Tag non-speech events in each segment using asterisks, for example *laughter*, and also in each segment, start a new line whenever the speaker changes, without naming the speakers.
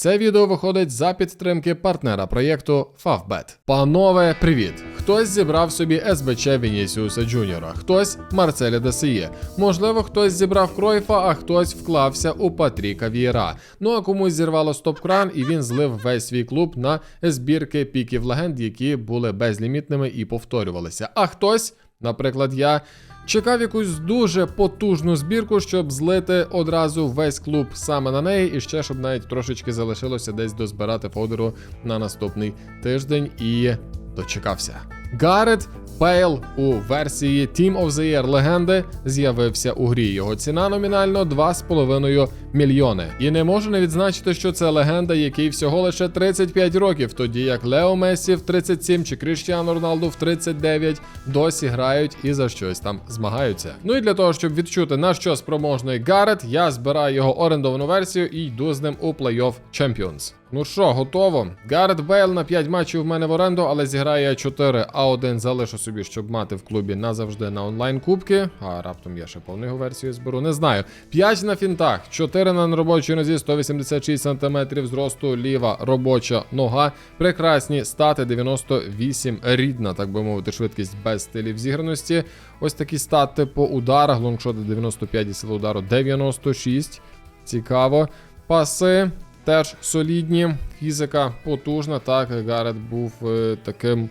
Це відео виходить за підтримки партнера проєкту Favbet. Панове, привіт! Хтось зібрав собі СБЧ Вінісіуса Джуніора, хтось Марцеля Десиє. Можливо, хтось зібрав Кройфа, а хтось вклався у Патріка Вієра. Ну а комусь зірвало стоп-кран, і він злив весь свій клуб на збірки піків легенд, які були безлімітними і повторювалися. А хтось, наприклад, я. Чекав якусь дуже потужну збірку, щоб злити одразу весь клуб саме на неї, і ще щоб навіть трошечки залишилося десь дозбирати фодеру на наступний тиждень і дочекався. Гарет Бейл у версії Team of the Year легенди з'явився у грі. Його ціна номінально 2,5 мільйони. І не можу не відзначити, що це легенда, який всього лише 35 років, тоді як Лео Месі в 37 чи Кріштіану Роналду в 39 досі грають і за щось там змагаються. Ну і для того, щоб відчути на що спроможний Гарет, я збираю його орендовану версію і йду з ним у плей-офф Champions. Ну що, готово? Гарет Бейл на 5 матчів в мене в оренду, але зіграє я 4, а один залишу собі, щоб мати в клубі назавжди на онлайн кубки. А раптом я ще повну його версію зберу. Не знаю. 5 на фінтах, 4 на робочій нозі, 186 см зросту, ліва робоча нога. Прекрасні стати 98 рідна, так би мовити, швидкість без стилів зіграності. Ось такі стати по ударах. Лонгшоти 95 і сила удару 96. Цікаво. Паси теж солідні. Фізика потужна. Так, Гарет був е, таким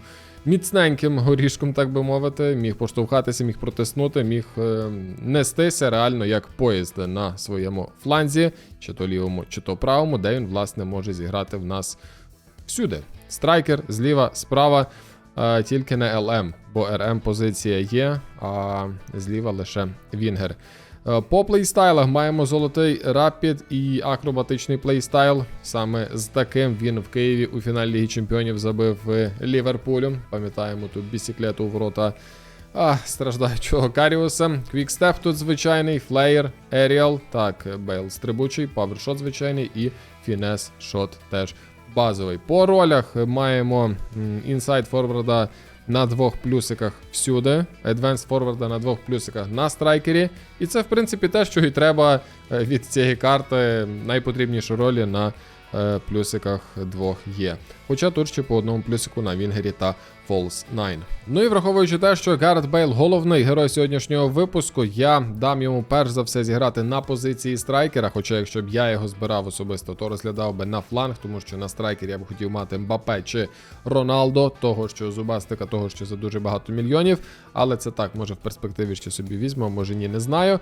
міцненьким горішком, так би мовити. Міг поштовхатися, міг протиснути, міг е, нестися реально як поїзд на своєму фланзі, чи то лівому, чи то правому, де він, власне, може зіграти в нас всюди. Страйкер зліва, справа. е, Тільки не ЛМ, бо РМ позиція є, а зліва лише Вінгер. Е, По плейстайлах маємо золотий рапід і акробатичний плейстайл. Саме з таким він в Києві у фіналі Ліги Чемпіонів забив е, Ліверпулю. Пам'ятаємо тут бісіклету у ворота а, страждаючого Каріуса. Квікстеп тут звичайний, флеєр, Еріал. Так, Бейл стрибучий, павершот звичайний і фінес шот теж базовий. По ролях маємо інсайд форварда на двох плюсиках всюди, Advanced Forward на двох плюсиках на страйкері. І це, в принципі, те, що і треба е, від цієї карти найпотрібніші ролі на е, плюсиках двох є. Хоча тут ще по одному плюсику на Вінгері та False 9. Ну і враховуючи те, що Гаррет Бейл головний герой сьогоднішнього випуску, я дам йому перш за все зіграти на позиції страйкера. Хоча, якщо б я його збирав особисто, то розглядав би на фланг, тому що на страйкері я б хотів мати Мбапе чи Роналдо, того що зубастика, того що за дуже багато мільйонів. Але це так, може в перспективі ще собі візьму, може ні, не знаю.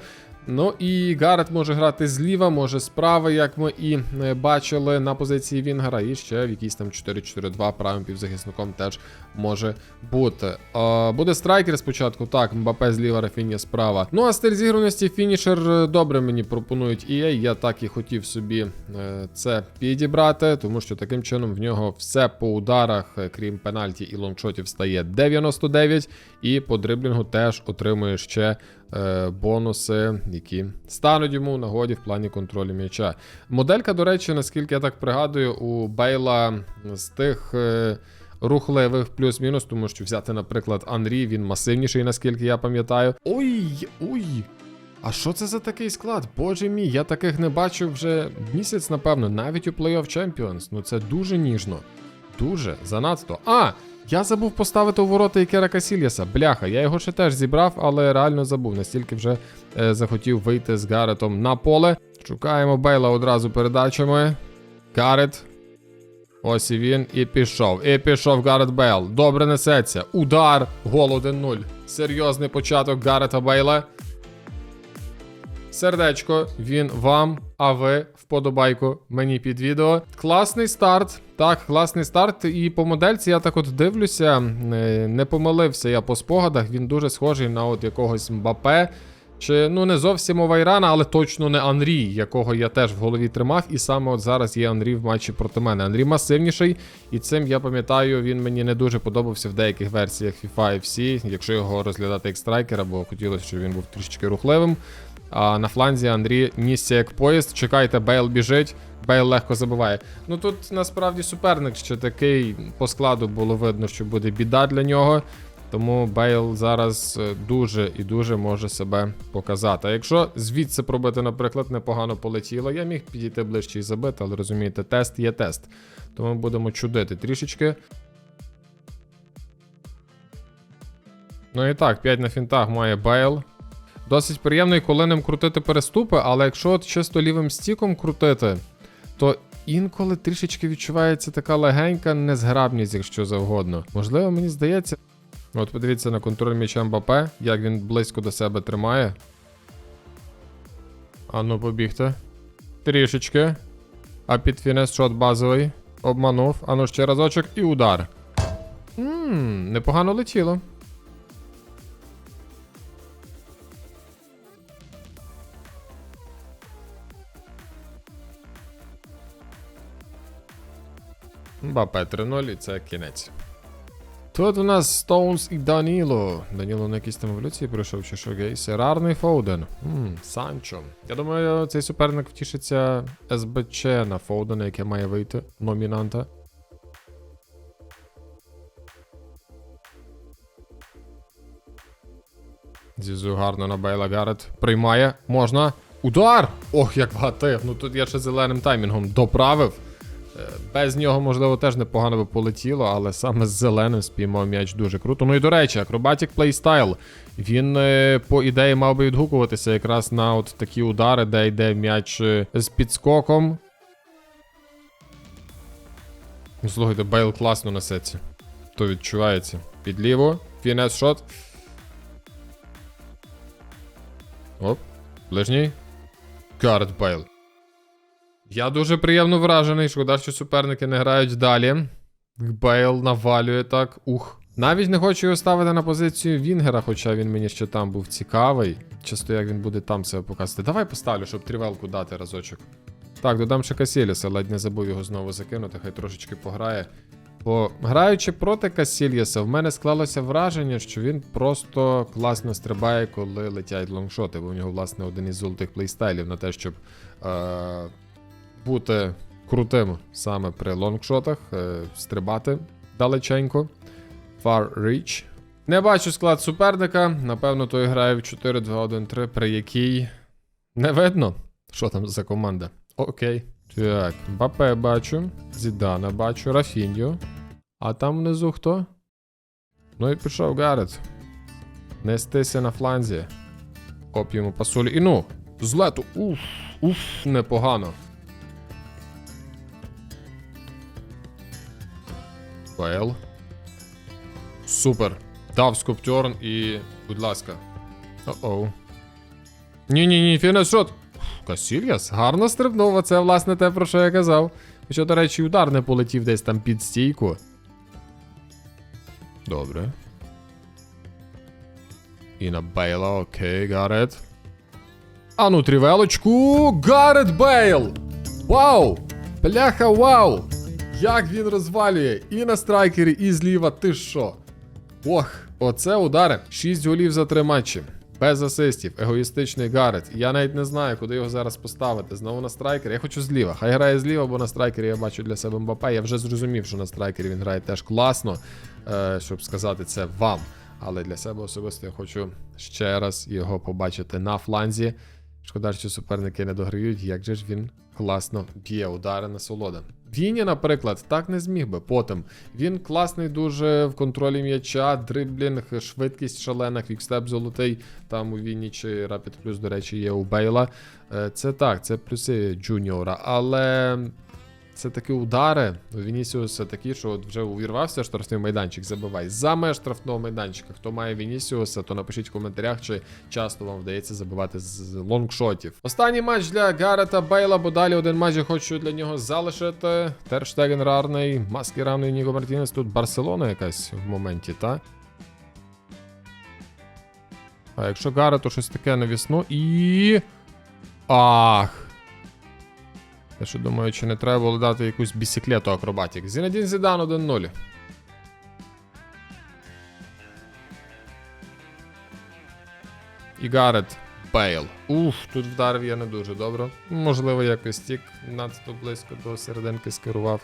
Ну і Гаррет може грати зліва, може справа, як ми і е, бачили на позиції Вінгера, і ще в якійсь там 4-4-2 правим півзахисником теж може бути. Е, буде страйкер спочатку, так, Мбапе зліва, Рафінія справа. Ну а стиль зіграності фінішер е, добре мені пропонують EA. Я так і хотів собі е, це підібрати, тому що таким чином в нього все по ударах, крім пенальті і лонгшотів, стає 99, і по дриблінгу теж отримує ще е, бонуси, які стануть йому у нагоді в плані контролю м'яча. Моделька, до речі, наскільки я так пригадую, у Бейла з тих. Е, Рухливих плюс-мінус, тому що взяти, наприклад, Анрі, він масивніший, наскільки я пам'ятаю. Ой, ой. А що це за такий склад? Боже мій, я таких не бачив вже місяць, напевно, навіть у Playoff Champions. Ну це дуже ніжно. Дуже, занадто. А! Я забув поставити у ворота Ікера Касільяса. Бляха, я його ще теж зібрав, але реально забув. Настільки вже е, захотів вийти з Гаретом на поле. Шукаємо Бейла одразу передачами. Гарет. Ось і він і пішов. І пішов Гарет Бейл. Добре несеться. Удар. Гол 1-0. Серйозний початок Гарета Бейла. Сердечко, він вам, а ви вподобайку мені під відео. Класний старт. Так, класний старт. І по модельці я так от дивлюся, е, не помилився я по спогадах. Він дуже схожий на от якогось Мбапе. Чи ну не зовсім Овайрана, але точно не Анрі, якого я теж в голові тримав. І саме от зараз є Анрі в матчі проти мене. Анрі масивніший, і цим я пам'ятаю, він мені не дуже подобався в деяких версіях FIFA FC, якщо його розглядати як страйкера, бо хотілося, щоб він був трішечки рухливим. А на фланзі Андрій нісся як поїзд. Чекайте, Бейл біжить. Бейл легко забиває. Ну тут насправді суперник ще такий по складу було видно, що буде біда для нього. Тому Бейл зараз е, дуже і дуже може себе показати. А якщо звідси пробити, наприклад, непогано полетіло, я міг підійти ближче і забити, але розумієте, тест є тест. Тому будемо чудити трішечки. Ну і так, 5 на фінтах має Бейл. Досить приємно коли ним крутити переступи, але якщо от чисто лівим стіком крутити, то інколи трішечки відчувається така легенька незграбність, якщо завгодно. Можливо, мені здається. От подивіться на контроль м'яча Мбапе, як він близько до себе тримає. Ану, побігти. Трішечки. А під фінес шот базовий. Обманув. Ану ще разочок і удар. Ммм, непогано летіло. Мбапе 3-0 і це кінець. Тут у нас Stones і Даніло. Даніло на якійсь там еволюції пройшов чи що гейс. Рарний Фоуден. Ммм, Санчо. Я думаю, цей суперник втішиться СБЧ на Фоудена, яке має вийти номінанта. Зізу гарно на Бейла Гаррет. Приймає. Можна. Удар! Ох, як вгатив. Ну тут я ще зеленим таймінгом доправив. Без нього, можливо, теж непогано би полетіло, але саме з зеленим спіймав м'яч дуже круто. Ну і до речі, Acrobatic Playstyle. Він, е, по ідеї, мав би відгукуватися якраз на от такі удари, де йде м'яч е, з підскоком. Слухайте, Бейл класно несеться. То відчувається. Під ліво. Фінес шот. Оп. Ближній. Гаррет Бейл. Я дуже приємно вражений. Шкода, що суперники не грають далі. Бейл навалює так. Ух. Навіть не хочу його ставити на позицію Вінгера, хоча він мені ще там був цікавий. Чисто як він буде там себе показувати. Давай поставлю, щоб трівелку дати разочок. Так, додам ще Касіліса, ледь не забув його знову закинути, хай трошечки пограє. Бо граючи проти Касільєса, в мене склалося враження, що він просто класно стрибає, коли летять лонгшоти, бо у нього, власне, один із золотих плейстайлів на те, щоб е- бути крутим саме при лонгшотах, е- стрибати далеченько. Far Reach. Не бачу склад суперника. Напевно, той грає в 4-2-1-3, при якій не видно, що там за команда. Окей. Так, Бапе бачу, Зідана бачу, Рафіньо. А там внизу хто? Ну і пішов Гарет. Нестися на фланзі. Оп йому пасулі. І ну, з. Уф, уф, непогано. Бейл. Супер. Дав скоптьорн і. Будь ласка. О-оу. Ні-ні-ні, фінес-шот. Касільяс гарно стрибнув, оце власне те, про що я казав. Хоча, до речі, удар не полетів десь там під стійку. Добре. І на Бейла, окей, Гарет. А ну, трівелочку. Гарет Бейл! Вау! Бляха, вау! Як він розвалює і на страйкері, і зліва, ти що? Ох, оце удари. 6 голів за 3 матчі. Без асистів, егоїстичний Гарет. Я навіть не знаю, куди його зараз поставити. Знову на страйкері. Я хочу зліва. Хай грає зліва, бо на страйкері я бачу для себе Мбапе. Я вже зрозумів, що на страйкері він грає теж класно, е, щоб сказати це вам. Але для себе особисто я хочу ще раз його побачити на фланзі. Шкода, що суперники не дограють, як же ж він класно б'є удари на солода. Віні, наприклад, так не зміг би. Потім він класний дуже в контролі м'яча, дриблінг, швидкість шалена, квікстеп золотий. Там у Віні чи Rapid Plus, до речі, є у Бейла. Е, Це так, це плюси Джуніора, але. Це такі удари у Вінісіуса такі, що от вже увірвався штрафний майданчик, забивай. За меж штрафного майданчика. Хто має Вінісіуса, то напишіть в коментарях, чи часто вам вдається забивати з лонгшотів. Останній матч для Гарета Бейла, бо далі один матч я хочу для нього залишити. Терштеген рарний, маски равний Ніго Мартінес. Тут Барселона якась в моменті, та? А якщо Гарет, то щось таке навісно і. Ах. Я що думаю, чи не треба було дати якусь бісіклету акробатік. Зінадін Зідан 1-0. І Гарет Бейл. Уф, тут вдарив я не дуже добре. Можливо, якось тік надто близько до серединки скерував.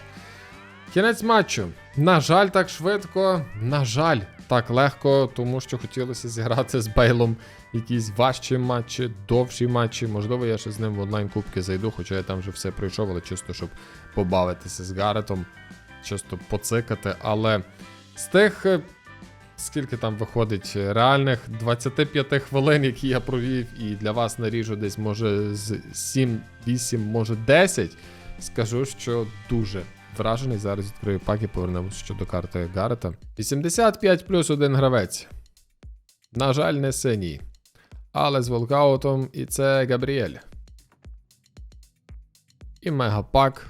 Кінець матчу. На жаль, так швидко. На жаль, так легко, тому що хотілося зіграти з Бейлом якісь важчі матчі, довші матчі. Можливо, я ще з ним в онлайн кубки зайду, хоча я там вже все пройшов, але чисто, щоб побавитися з Гаретом, чисто поцикати. Але з тих, е, скільки там виходить, реальних 25 хвилин, які я провів, і для вас наріжу десь, може, з 7, 8, може 10, скажу, що дуже вражений. Зараз відкрию пак і повернемося щодо карти Гарета. 85 плюс один гравець. На жаль, не синій. Але з волкаутом, і це Габріель. І мегапак.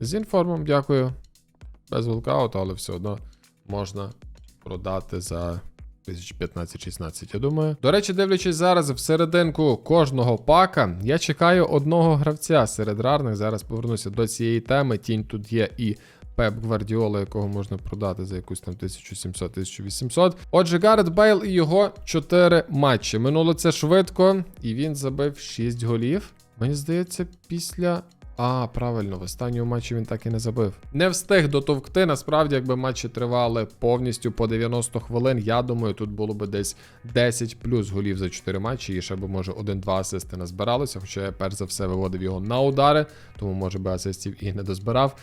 З інформом, дякую. Без волкауту, але все одно можна продати за 1015-16, я думаю. До речі, дивлячись зараз в серединку кожного пака, я чекаю одного гравця серед рарних. Зараз повернуся до цієї теми. Тінь тут є і Пеп Гвардіола, якого можна продати за якусь там 1700-1800. Отже, Гаррет Бейл і його 4 матчі. Минуло це швидко, і він забив 6 голів. Мені здається, після. А, правильно, в останньому матчі він так і не забив. Не встиг дотовкти. Насправді, якби матчі тривали повністю по 90 хвилин, я думаю, тут було би десь 10 плюс голів за 4 матчі, і ще би, може, 1-2 асисти назбиралося. Хоча я перш за все виводив його на удари, тому може би асистів і не дозбирав.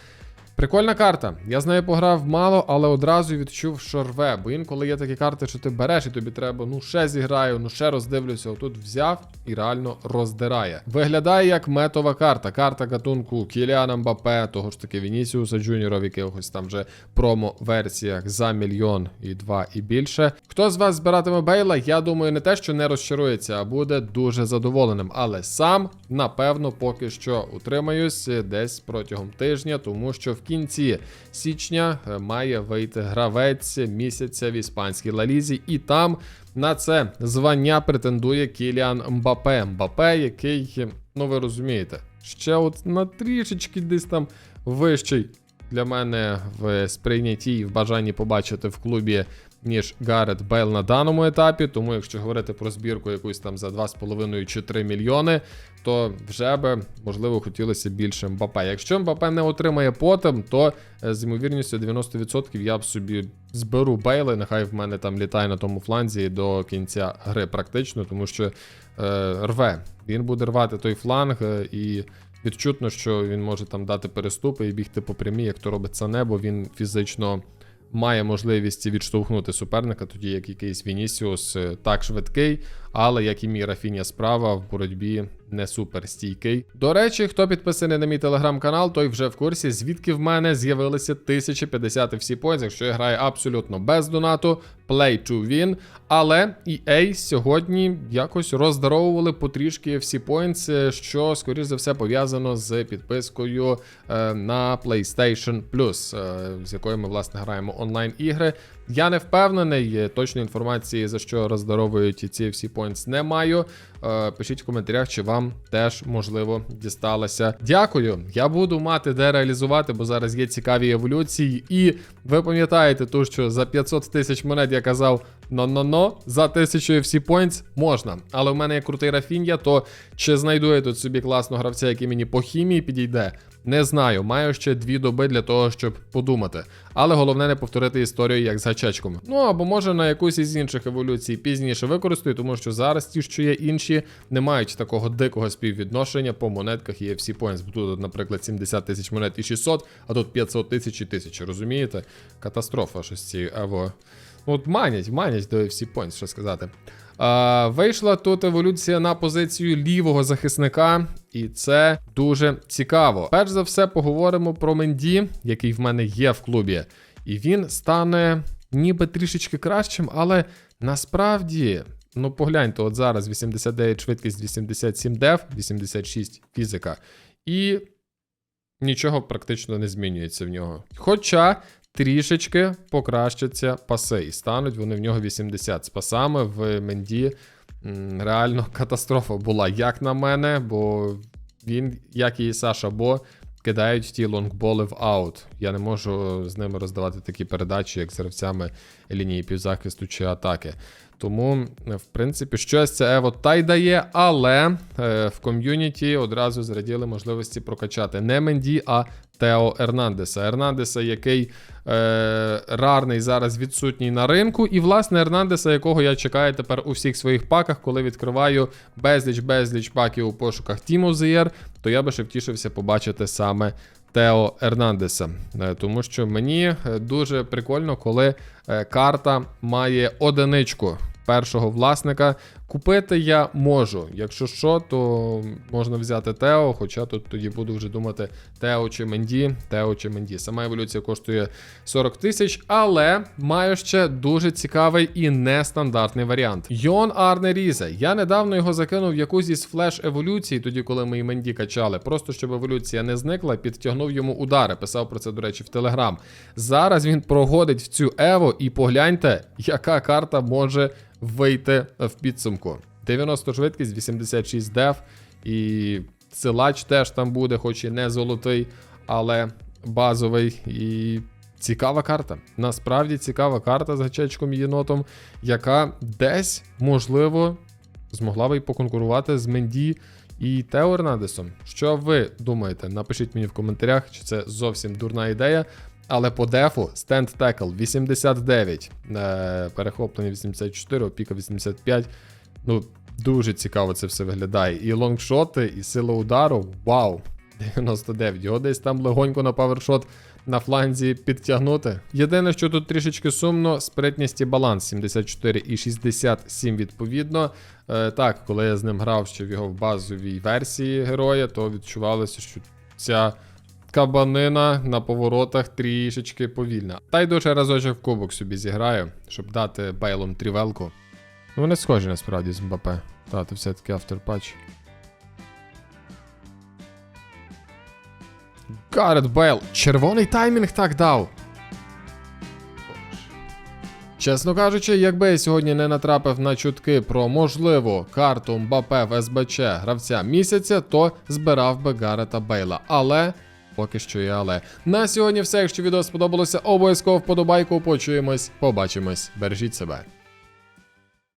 Прикольна карта. Я з нею пограв мало, але одразу відчув, що рве. Бо інколи є такі карти, що ти береш, і тобі треба, ну ще зіграю, ну ще роздивлюся. Отут взяв і реально роздирає. Виглядає як метова карта. Карта гатунку Кіліана Мбапе, того ж таки Вінісіуса Джуніора в якихось там вже промо-версіях за мільйон і два і більше. Хто з вас збиратиме Бейла? Я думаю, не те, що не розчарується, а буде дуже задоволеним. Але сам, напевно, поки що утримаюсь десь протягом тижня, тому що в кінці січня е, має вийти гравець місяця в іспанській лалізі, і там на це звання претендує Кіліан Мбапе. Мбапе, який, ну ви розумієте, ще от на трішечки десь там вищий для мене в сприйнятті і в бажанні побачити в клубі. Ніж Гаррет Бейл на даному етапі, тому якщо говорити про збірку якусь там за 2,5 чи 3 мільйони, то вже би можливо хотілося більше Мбапе. Якщо Мбапе не отримає потім, то е, з ймовірністю 90% я б собі зберу Бейла, нехай в мене там літає на тому фланзі до кінця гри практично, тому що е, рве. Він буде рвати той фланг е, і. Відчутно, що він може там дати переступи і бігти по прямій, як то робить це небо. Він фізично має можливість відштовхнути суперника, тоді як якийсь Вінісіус е, так швидкий, але як і мій Рафіня справа в боротьбі не супер стійкий. До речі, хто підписаний на мій телеграм-канал, той вже в курсі, звідки в мене з'явилися 1050 всі поінts, якщо я граю абсолютно без донату, play to win. Але EA сьогодні якось роздаровували потрішки всі points, що, скоріш за все, пов'язано з підпискою е, на PlayStation Plus, е, з якою ми, власне, граємо онлайн-ігри. Я не впевнений, точної інформації, за що роздаровують ці всі points, не маю. Е, пишіть в коментарях, чи вам теж можливо дісталося. Дякую. Я буду мати де реалізувати, бо зараз є цікаві еволюції. І ви пам'ятаєте, ту, що за 500 тисяч монет я казав. Но-но-но, за 1000 FC Points можна. Але в мене є крутий Рафін'я, то чи знайду я тут собі класного гравця, який мені по хімії підійде? Не знаю. Маю ще дві доби для того, щоб подумати. Але головне не повторити історію як з гачечком. Ну або може на якусь із інших еволюцій пізніше використаю, тому що зараз ті, що є інші, не мають такого дикого співвідношення по монетках і FC Points. Тут, наприклад, 70 тисяч монет і 600, а тут 500 тисяч і 1000, розумієте? Катастрофа щось ці Ево. Ну, От манять, манять до FC Points, що сказати. А, Вийшла тут еволюція на позицію лівого захисника, і це дуже цікаво. Перш за все, поговоримо про Менді, який в мене є в клубі. І він стане ніби трішечки кращим, але насправді. Ну, погляньте, от зараз 89 швидкість, 87 деф, 86 фізика. І нічого практично не змінюється в нього. Хоча трішечки покращаться паси, і стануть вони в нього 80 з пасами в Менді. Реально *laughs* катастрофа була, як на мене, бо він, як і Саша Бо, кидають ті лонгболи в аут. Я не можу з ними роздавати такі передачі, як з гравцями лінії півзахисту чи атаки. Тому, в принципі, щось це Ево та й дає, але е, в ком'юніті одразу зраділи можливості прокачати не Менді, а Тео Ернандеса. Ернандеса, який е, рарний зараз відсутній на ринку. І, власне, Ернандеса, якого я чекаю тепер у всіх своїх паках, коли відкриваю безліч-безліч паків у пошуках the Year, то я би ще втішився побачити саме Тео Ернандеса. Е, Тому що мені е, дуже прикольно, коли е, карта має одиничку першого власника. Купити я можу. Якщо що, то можна взяти Тео, хоча тут тоді буду вже думати Тео чи Менді, Тео чи Менді. Сама еволюція коштує 40 тисяч, але маю ще дуже цікавий і нестандартний варіант. Йон Арне Різе. Я недавно його закинув в якусь із флеш еволюцій, тоді коли ми і Менді качали. Просто щоб еволюція не зникла, підтягнув йому удари. Писав про це, до речі, в Телеграм. Зараз він прогодить в цю Ево, і погляньте, яка карта може вийти в підсумку. 90 швидкість, 86 деф, і силач теж там буде, хоч і не золотий, але базовий. І цікава карта. Насправді цікава карта з гачечком єнотом, яка десь, можливо, змогла би поконкурувати з Менді і Тео Ернандесом. Що ви думаєте? Напишіть мені в коментарях, чи це зовсім дурна ідея. Але по дефу стенд текл 89, е, перехоплення 84, опіка 85. Ну, дуже цікаво це все виглядає. І лонгшоти, і сила удару. Вау! 99. Його десь там легонько на павершот на фланзі підтягнути. Єдине, що тут трішечки сумно, спритність і баланс 74 і 67 відповідно. Е, так, коли я з ним грав ще в його базовій версії героя, то відчувалося, що ця кабанина на поворотах трішечки повільна. Та й дуже разочок в кубок собі зіграю, щоб дати Бейлом трівелку. Ну, вони схожі насправді з Мбапе. Та, то все-таки авторпатч. Гаррет Бейл. Червоний таймінг так дав. Чесно кажучи, якби я сьогодні не натрапив на чутки про можливу карту Мбапе в СБЧ гравця місяця, то збирав би Гарета Бейла. Але поки що і але. На сьогодні все. Якщо відео сподобалося, обов'язково вподобайку. Почуємось, побачимось. Бережіть себе.